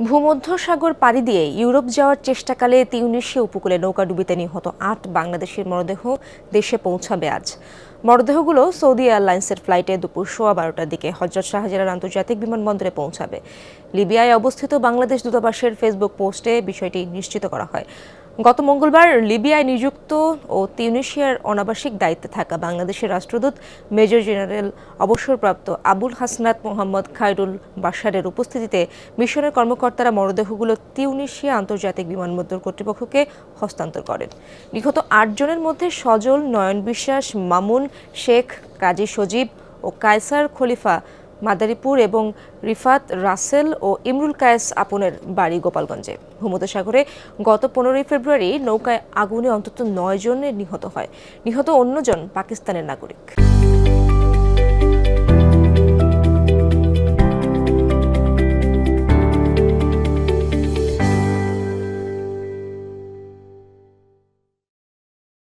ভূমধ্যসাগর পাড়ি দিয়ে ইউরোপ যাওয়ার চেষ্টাকালে তিউনিশিয়া উপকূলে নৌকাডুবিতে নিহত আট বাংলাদেশের মরদেহ দেশে পৌঁছাবে আজ। মরদেহগুলো সৌদি এয়ারলাইন্সের ফ্লাইটে দুপুর সোয়া বারোটার দিকে হজরত শাহজালাল আন্তর্জাতিক বিমানবন্দরে পৌঁছাবে। লিবিয়ায় অবস্থিত বাংলাদেশ দূতাবাসের ফেসবুক পোস্টে বিষয়টি নিশ্চিত করা হয়। গত মঙ্গলবার লিবিয়ায় নিযুক্ত ও তিউনিশিয়ার অনাবাসিক দায়িত্বে থাকা বাংলাদেশের রাষ্ট্রদূত মেজর জেনারেল অবসরপ্রাপ্ত আবুল হাসনাত মোহাম্মদ খায়রুল বাশারের উপস্থিতিতে মিশনের কর্মকর্তারা মরদেহগুলো তিউনিশিয়া আন্তর্জাতিক বিমানবন্দর কর্তৃপক্ষকে হস্তান্তর করেন। নিহত আটজনের মধ্যে সজল, নয়ন বিশ্বাস, মামুন, শেখ, কাজী সজীব ও কায়সার খলিফা মাদারীপুর এবং রিফাত রাসেল ও ইমরুল কায়েস আপনের বাড়ি গোপালগঞ্জে। ভূমধ্যসাগরে গত পনেরোই ফেব্রুয়ারি নৌকায় আগুনে অন্তত নয় জনের নিহত হয়। নিহত অন্যজন পাকিস্তানের নাগরিক।